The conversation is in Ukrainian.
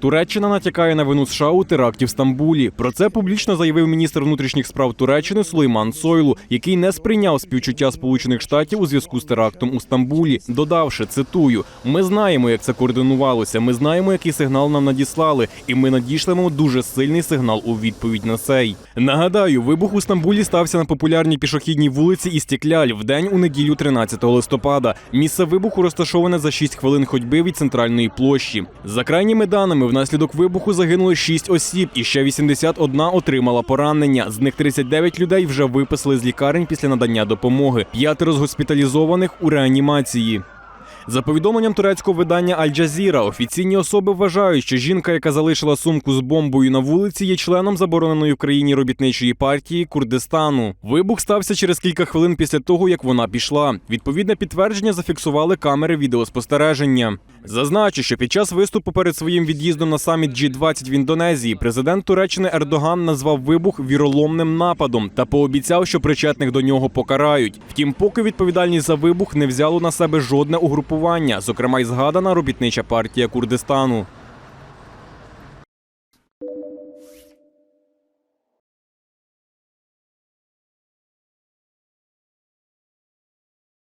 Туреччина натякає на вину США у теракті в Стамбулі. Про це публічно заявив міністр внутрішніх справ Туреччини Сулейман Сойлу, який не сприйняв співчуття Сполучених Штатів у зв'язку з терактом у Стамбулі, додавши цитую: Ми знаємо, як це координувалося. Ми знаємо, який сигнал нам надіслали, і ми надішлемо дуже сильний сигнал у відповідь на цей. Нагадаю, вибух у Стамбулі стався на популярній пішохідній вулиці Істікляль в день у неділю 13 листопада. Місце вибуху розташоване за 6 хвилин ходьби від центральної площі. За крайніми даними, внаслідок вибуху загинуло 6 осіб, і ще 81 отримала поранення. З них 39 людей вже виписали з лікарень після надання допомоги. П'ятеро з госпіталізованих у реанімації. За повідомленням турецького видання Аль-Джазіра, офіційні особи вважають, що жінка, яка залишила сумку з бомбою на вулиці, є членом забороненої в країні робітничої партії Курдистану. Вибух стався через кілька хвилин після того, як вона пішла. Відповідне підтвердження зафіксували камери відеоспостереження. Зазначу, що під час виступу перед своїм від'їздом на саміт G20 в Індонезії президент Туреччини Ердоган назвав вибух віроломним нападом та пообіцяв, що причетних до нього покарають. Втім, поки відповідальність за вибух не взяло на себе жодне угрупування, зокрема й згадана робітнича партія Курдистану.